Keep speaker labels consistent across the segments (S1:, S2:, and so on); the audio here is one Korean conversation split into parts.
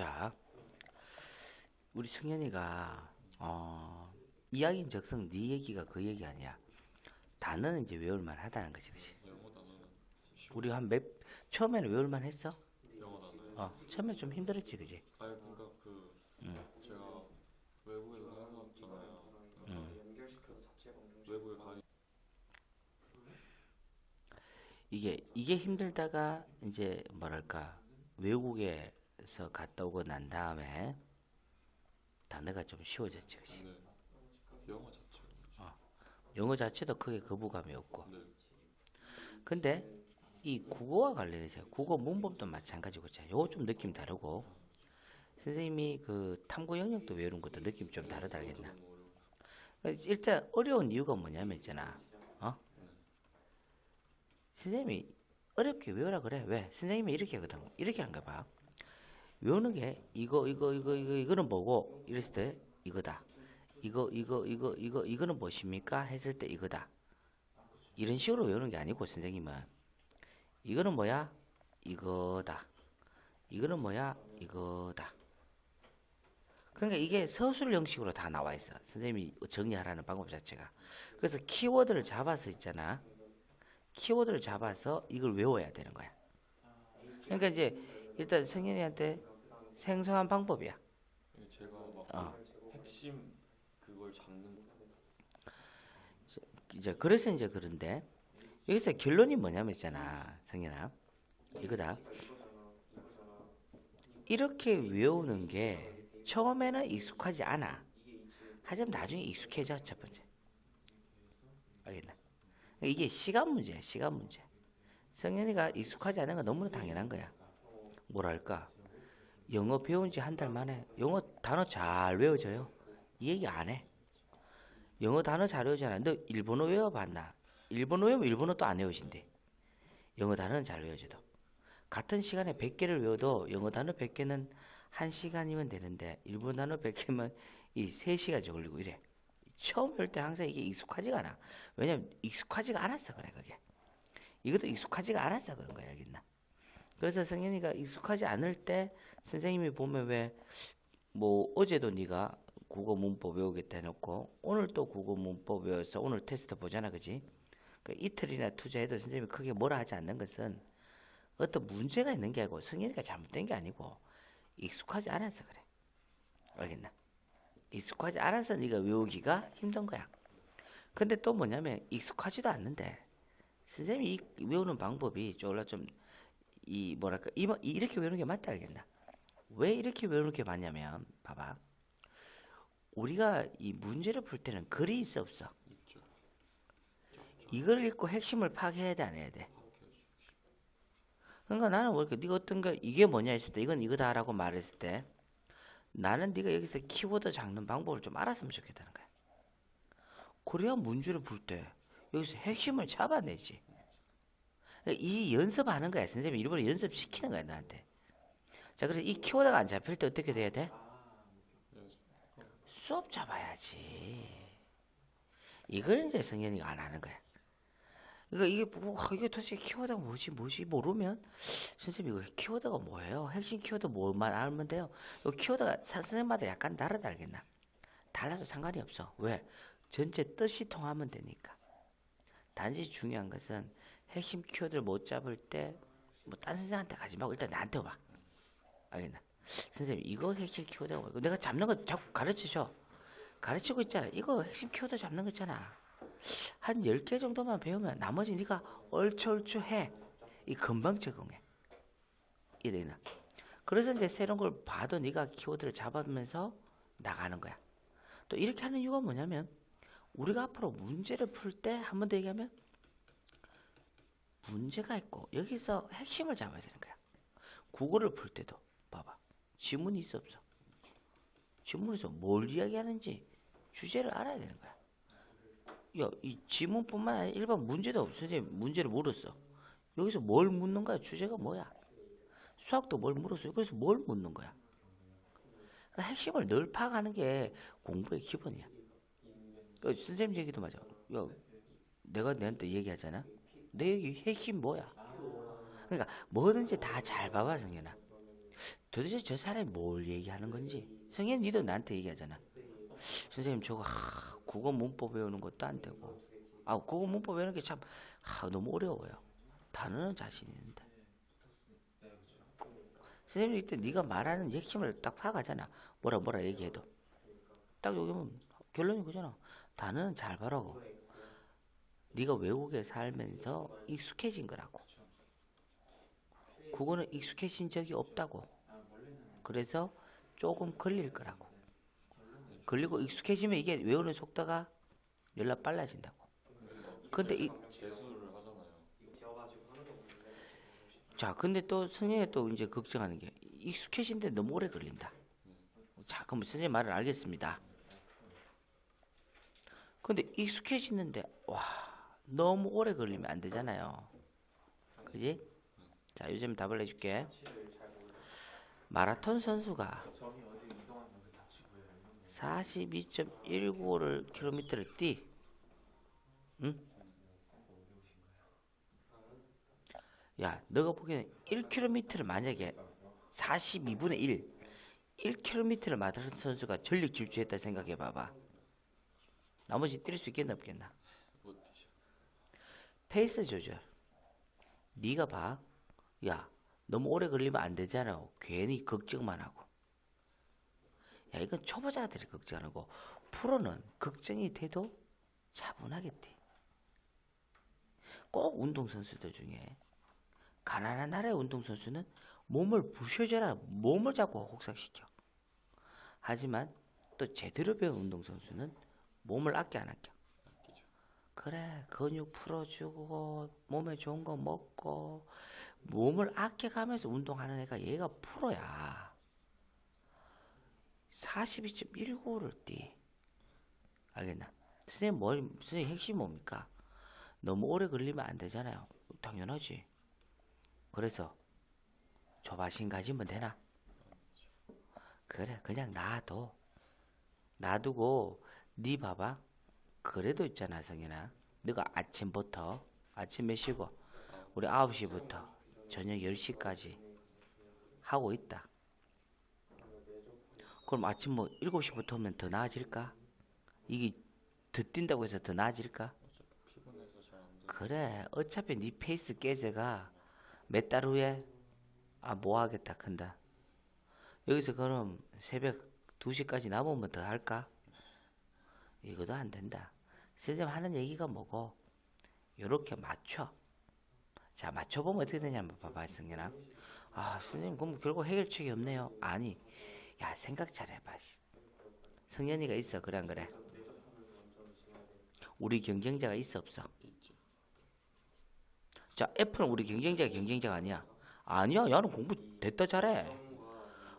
S1: 자, 우리 승현이가 어, 이야기인 적성 네 얘기가 그 얘기 아니야. 단어는 이제 외울만 하다는 거지, 그치? 우리가 한 몇, 처음에는 외울만 했어?
S2: 영어 단어에
S1: 어, 처음에 좀 힘들었지, 그치?
S2: 아니 그러니까 그
S1: 음.
S2: 제가 외국에서 살았잖아요.
S1: 음.
S3: 검증
S2: 외국에 가
S1: 이게, 이게 힘들다가 이제 뭐랄까, 외국에 서 갔다 오고 난 다음에 단어가 좀 쉬워졌지, 그치?
S2: 네. 영어 자체.
S1: 영어 자체도 크게 거부감이 없고.
S2: 네.
S1: 근데 이 국어와 관련해서 국어 문법도 마찬가지고 자, 요거 좀 느낌 다르고 선생님이 그 탐구 영역도 외우는 것도 느낌 좀 다르다 알겠나? 일단 어려운 이유가 뭐냐면 있잖아. 어? 선생님이 어렵게 외우라 그래. 왜? 선생님이 이렇게 하거든. 이렇게 한가 봐. 외우는 게 이거 이거 이거 이거 이거는 뭐고 이랬을 때 이거다. 이거 이거 이거 이거 이거는 무엇입니까? 했을 때 이거다. 이런 식으로 외우는 게 아니고 선생님은 이거는 뭐야? 이거다. 이거는 뭐야? 이거다. 그러니까 이게 서술 형식으로 다 나와 있어. 선생님이 정리하라는 방법 자체가. 그래서 키워드를 잡아서 있잖아. 키워드를 잡아서 이걸 외워야 되는 거야. 그러니까 이제 일단 성현이한테 생소한 방법이야.
S2: 제가 막
S1: 어.
S2: 핵심 그걸 잡는
S1: 이제 그래서 이제 그런데 여기서 결론이 뭐냐면 있잖아. 성현아. 이거다. 이렇게 외우는 게 처음에는 익숙하지 않아. 하지만 나중에 익숙해져, 첫 번째. 알겠나? 이게 시간 문제야, 시간 문제. 성현이가 익숙하지 않은 건 너무나 당연한 거야. 뭐랄까. 영어 배운 지 한 달 만에 영어 단어 잘 외워져요. 이 얘기 안 해. 영어 단어 잘 외우잖아. 너 일본어 외워봤나? 일본어 외우면 일본어 또 안 외우신대. 영어 단어는 잘 외워져도. 같은 시간에 100개를 외워도 영어 단어 100개는 1시간이면 되는데 일본 단어 100개면 이 3시간이 걸리고 이래. 처음 배울 때 항상 이게 익숙하지가 않아. 왜냐면 익숙하지가 않았어 그래 그게. 이것도 익숙하지가 않았어 그런 거야 알겠나? 그래서 성현이가 익숙하지 않을 때 선생님이 보면 왜 뭐 어제도 네가 국어 문법 외우겠다 해놓고 오늘 또 국어 문법 외워서 오늘 테스트 보잖아 그지? 그 이틀이나 투자해도 선생님이 크게 뭐라 하지 않는 것은 어떤 문제가 있는 게 아니고 성현이가 잘못된 게 아니고 익숙하지 않아서 그래. 알겠나? 익숙하지 않아서 네가 외우기가 힘든 거야. 근데 또 뭐냐면 익숙하지도 않는데 선생님이 이 외우는 방법이 졸라 좀 이 뭐랄까 이, 이렇게 외우는 게 맞다 알겠나? 왜 이렇게 외우는 게 맞냐면 봐봐. 우리가 이 문제를 풀 때는 글이 있어 없어?
S2: 있죠.
S1: 이걸 읽고 핵심을 파악해야 돼 안 해야 돼? 그러니까 나는 뭐 이렇게 네가 어떤 거 이게 뭐냐 했을 때 이건 이거다라고 말했을 때 나는 네가 여기서 키워드 잡는 방법을 좀 알았으면 좋겠다는 거야. 그래야 문제를 풀 때 여기서 핵심을 잡아내지. 이 연습하는 거야. 선생님이 일부러 연습시키는 거야 너한테. 자 그래서 이 키워드가 안 잡힐 때 어떻게 돼야 돼? 수업 잡아야지. 이걸 이제 성현이가 안 하는 거야. 이거 이게 뭐 아, 이게 도대체 키워드가 뭐지 뭐지 모르면 선생님 이거 키워드가 뭐예요? 핵심 키워드 뭐만 알면 돼요. 이 키워드가 사- 선생님마다 약간 다르다 알겠나? 달라서 상관이 없어. 왜? 전체 뜻이 통하면 되니까. 단지 중요한 것은 핵심 키워드를 못 잡을 때뭐딴 선생한테 가지 말고 일단 나한테 와봐. 알겠나? 선생님 이거 핵심 키워드가 뭐야? 내가 잡는 거 자꾸 가르치죠. 가르치고 있잖아. 이거 핵심 키워드 잡는 거 있잖아. 한 10개 정도만 배우면 나머지 네가 얼추얼추 해. 이 금방 적응해. 이래나. 그래서 이제 새로운 걸 봐도 네가 키워드를 잡으면서 나가는 거야. 또 이렇게 하는 이유가 뭐냐면 우리가 앞으로 문제를 풀 때 한 번 더 얘기하면 문제가 있고 여기서 핵심을 잡아야 되는 거야. 국어를 풀 때도 봐봐. 지문이 있어 없어? 지문에서 뭘 이야기하는지 주제를 알아야 되는 거야. 야, 이 지문뿐만 아니라 일반 문제도 없어. 선생님 문제를 물었어. 여기서 뭘 묻는 거야? 주제가 뭐야? 수학도 뭘 물었어요. 그래서 뭘 묻는 거야? 그 핵심을 늘 파악하는 게 공부의 기본이야. 그 선생님 얘기도 맞아. 야, 내가 너한테 얘기하잖아. 내 얘기 핵심 뭐야? 그러니까 뭐든지 다 잘 봐봐, 성현아. 도대체 저 사람이 뭘 얘기하는 건지. 성현 니도 나한테 얘기하잖아. 선생님 저거 하, 국어 문법 외우는 것도 안 되고. 아 국어 문법 외우는 게 참 너무 어려워요. 단어는 자신 있는데. 선생님 이때 네가 말하는 핵심을 딱 파악하잖아. 뭐라 뭐라 얘기해도. 딱 여기 보면 결론이 그잖아. 단어는 잘 봐라고 네가 외국에 살면서 익숙해진 거라고 국어는 익숙해진 적이 없다고 그래서 조금 걸릴 거라고 걸리고 익숙해지면 이게 외우는 속도가 열나 빨라진다고 근데 이. 자, 근데 또 선생님이 또 이제 걱정하는 게 익숙해진데 너무 오래 걸린다. 자, 그럼 선생님 말을 알겠습니다. 근데 익숙해지는데 와 너무 오래 걸리면 안 되잖아요. 그지? 자, 요즘 답을 해줄게. 마라톤 선수가 42.195를 킬로미터를 뛰. 응? 야, 너가 보기에는 1km를 만약에 42분의 1, 1km를 마라톤 선수가 전력 질주했다 생각해 봐봐. 나머지 뛸 수 있겠나 없겠나? 페이스 조절. 네가 봐. 야, 너무 오래 걸리면 안 되잖아. 괜히 걱정만 하고. 야, 이건 초보자들이 걱정하고 프로는 걱정이 돼도 차분하게 뛰. 꼭 운동선수들 중에 가난한 나라의 운동선수는 몸을 부셔줘라 몸을 자꾸 혹삭시켜. 하지만 또 제대로 배운 운동선수는 몸을 아껴 안 아껴. 그래 근육 풀어주고 몸에 좋은 거 먹고 몸을 아껴가면서 운동하는 애가 얘가 프로야. 42.195를 뛰. 알겠나? 선생님 뭐 선생님 핵심 뭡니까? 너무 오래 걸리면 안 되잖아요. 당연하지. 그래서 조바심 가지면 되나? 그래 그냥 놔둬. 놔두고 네 봐봐. 그래도 있잖아 성현아. 네가 아침부터 아침 몇 시고 우리 9시부터 저녁 10시까지 하고 있다. 그럼 아침 뭐 7시부터 오면 더 나아질까? 이게 더 뛴다고 해서 더 나아질까? 그래 어차피 네 페이스 깨져가 몇 달 후에 아 뭐하겠다 큰다 여기서 그럼 새벽 2시까지 남으면 더 할까? 이거도 안 된다 선생님 하는 얘기가 뭐고 요렇게 맞춰 자 맞춰보면 어떻게 되냐면 봐봐 성현아 아 선생님 그럼 결국 해결책이 없네요 아니 야 생각 잘 해봐 씨. 성현이가 있어 그래 안 그래 우리 경쟁자가 있어 없어. 자, F는 우리 경쟁자가 경쟁자가 아니야. 아니야, 야는 공부 됐다 잘해.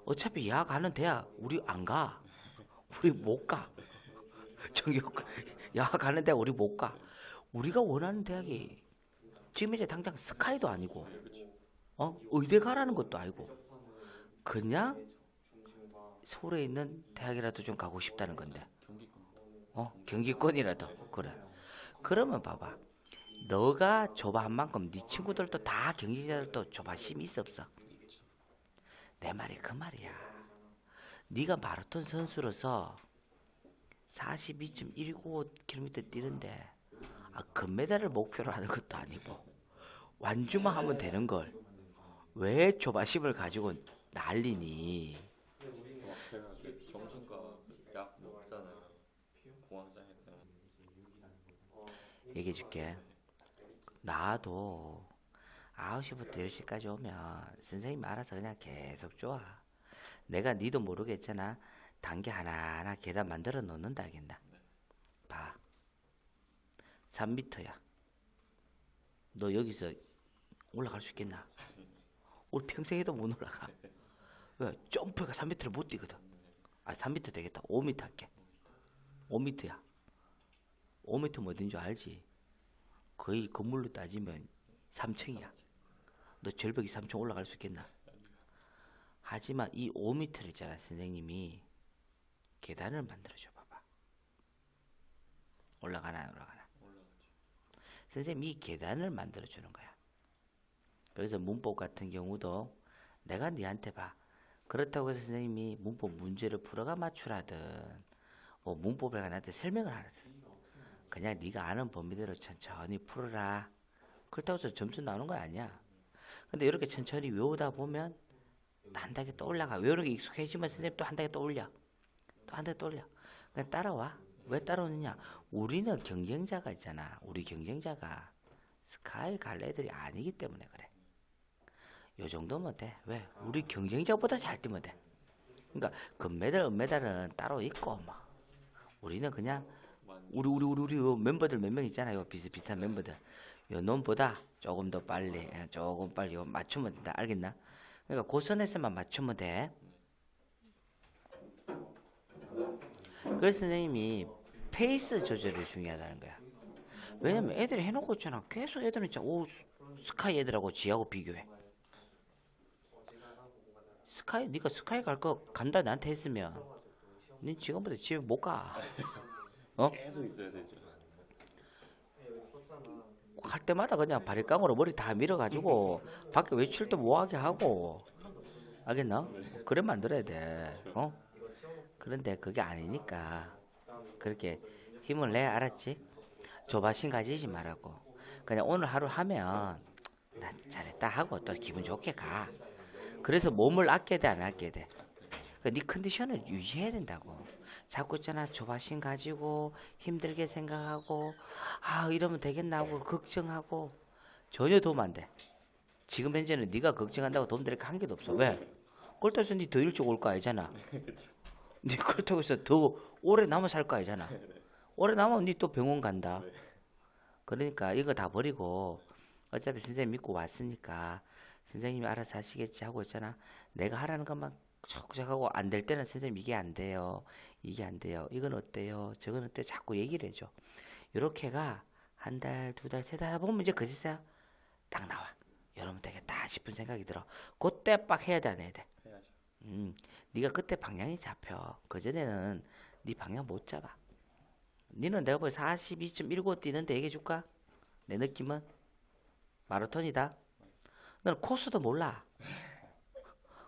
S1: 어차피 야 가는 대학 우리 안 가. 우리 못 가. 정규 야 가는 대학 우리 못 가. 우리가 원하는 대학이 지금 이제 당장 스카이도 아니고, 어 의대 가라는 것도 아니고, 그냥 서울에 있는 대학이라도 좀 가고 싶다는 건데. 어 경기권이라도 그래. 그러면 봐봐. 너가 조바한 만큼 네 친구들도 다 경쟁자들도 조바심이 있어 없어? 내 말이 그 말이야. 네가 마라톤 선수로서 42.195km 뛰는데 아, 금메달을 목표로 하는 것도 아니고 완주만 하면 되는 걸 왜 조바심을 가지고 난리니? 얘기해 줄게. 나도 9시부터 10시까지 오면 선생님 알아서 그냥 계속 좋아. 내가 니도 모르겠잖아. 단계 하나하나 계단 만들어 놓는다 알겠나? 봐. 3미터야. 너 여기서 올라갈 수 있겠나? 우리 평생 해도 못 올라가. 왜? 점프가 3미터를 못 뛰거든. 아, 3미터 되겠다. 5미터 할게. 5미터야. 5미터 뭐든 줄 알지? 거의 건물로 따지면 3층이야. 너 절벽이 3층 올라갈 수 있겠나? 하지만 이 5m를 있잖아, 선생님이 계단을 만들어줘 봐봐. 올라가나 안 올라가나?
S2: 올라가죠.
S1: 선생님 이 계단을 만들어 주는 거야. 그래서 문법 같은 경우도 내가 니한테 봐. 그렇다고 해서 선생님이 문법 문제를 풀어가 맞추라든 뭐 문법에 나한테 설명을 하든 그냥 네가 아는 범위대로 천천히 풀어라. 그렇다고 해서 점수 나오는 건 아니야. 근데 이렇게 천천히 외우다 보면 한 단계 또 올라가. 외우는 게 익숙해지면 선생님 또 한 단계 또 올려. 또한또 올려. 그냥 따라와. 왜 따라오느냐? 우리는 경쟁자가 있잖아. 우리 경쟁자가 스카이 갈 애들이 아니기 때문에 그래. 요 정도면 돼. 왜? 우리 경쟁자보다 잘 뛰면 돼. 그러니까 금메달, 은메달은 따로 있고 뭐. 우리는 그냥 우리 우리 우리 우리 요 멤버들 몇 명 있잖아요. 비슷비슷한 멤버들. 요 놈보다 조금 더 빨리, 예, 조금 빨리 요 맞추면 된다. 알겠나? 그러니까 고선에서만 맞추면 돼. 그래서 선생님이 페이스 조절이 중요하다는 거야. 왜냐면 애들이 해놓고 있잖아. 계속 애들은 진짜 오 스카이 애들하고 지하고 비교해. 스카이 네가 스카이 갈 거 간다 나한테 했으면 니 지금부터 집에 못 가. 어?
S2: 계속 있어야 되죠.
S1: 할 때마다 그냥 바리깡으로 머리 다 밀어가지고 밖에 외출 때 뭐하게 하고 알겠나? 그래 만들어야 돼. 어? 그런데 그게 아니니까 그렇게 힘을 내 알았지? 조바심 가지지 말라고. 그냥 오늘 하루 하면 나 잘했다 하고 또 기분 좋게 가. 그래서 몸을 아껴야 돼 안 아껴야 돼? 그네 컨디션을 유지해야 된다고. 자꾸 있잖아 조바심 가지고 힘들게 생각하고 아 이러면 되겠나 하고 걱정하고 전혀 도움 안 돼. 지금 현재는 네가 걱정한다고 돈 들일 한 개도 없어. 왜? 그렇다고 해서 네더 일찍 올 거 아니잖아. 네 그렇다고 해서 더 오래 남아 살 거 아니잖아. 오래 남으면 네또 병원 간다.
S2: 네.
S1: 그러니까 이거 다 버리고 어차피 선생님 믿고 왔으니까 선생님이 알아서 하시겠지 하고 있잖아. 내가 하라는 것만 자꾸 하고 안 될 때는 선생님 이게 안 돼요. 이게 안 돼요. 이건 어때요? 저건 어때? 자꾸 얘기를 해줘. 요렇게가 한 달, 두 달, 세 달 보면 이제 거짓말 딱 나와. 이러면 되겠다 싶은 생각이 들어. 그때 빡 해야 돼, 안 해야 돼? 음, 네가 그때 방향이 잡혀. 그 전에는 네 방향 못 잡아. 니는 내가 보기 42.19 뛰는데 얘기해 줄까? 내 느낌은 마라톤이다. 너는 코스도 몰라.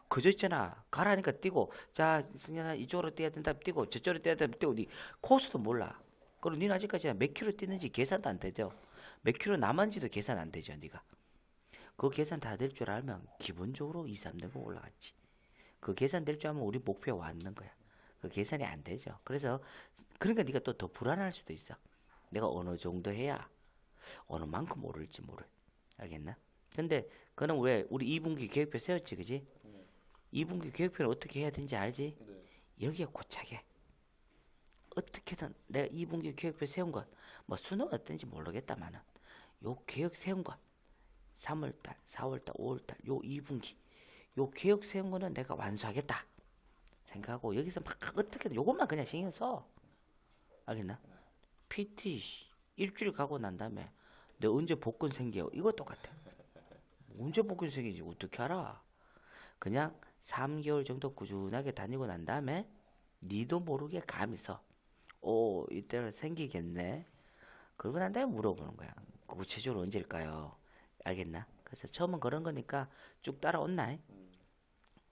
S1: 그저 있잖아. 가라니까 뛰고, 자, 승현아 이쪽으로 뛰어야 된다 뛰고, 저쪽으로 뛰어야 된다 뛰고, 니 코스도 몰라. 그리고 니는 아직까지 몇 킬로 뛰는지 계산도 안 되죠. 몇 킬로 남았는지도 계산 안 되죠, 니가. 그 계산 다 될 줄 알면 기본적으로 2, 3등급 올라갔지. 그 계산 될 줄 알면 우리 목표에 왔는 거야. 그 계산이 안 되죠. 그래서 그러니까 네가 또 더 불안할 수도 있어. 내가 어느 정도 해야 어느 만큼 오를지 모를. 알겠나? 근데 그는 왜 우리 2분기 계획표 세웠지, 그지?
S2: 네.
S1: 2분기 계획표를 어떻게 해야 되는지 알지?
S2: 네.
S1: 여기에 고착해. 어떻게든 내가 2분기 계획표 세운 것, 뭐 수능 어떤지 모르겠다마는 요 계획 세운 것, 3월달, 4월달, 5월달, 요 2분기, 요 계획 세운 거는 내가 완수하겠다 생각하고 여기서 막 어떻게든 요것만 그냥 신경 써. 알겠나? PT 씨, 일주일 가고 난 다음에 내 언제 복근 생겨? 이거 똑같아. 언제 복근 생기지 어떻게 알아? 그냥 3개월 정도 꾸준하게 다니고 난 다음에 니도 모르게 감이 서. 오, 이때는 생기겠네. 그러고 난 다음에 물어보는 거야. 구체적으로 언제일까요? 알겠나? 그래서 처음은 그런 거니까 쭉 따라온나?
S2: 음.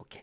S1: 오케이.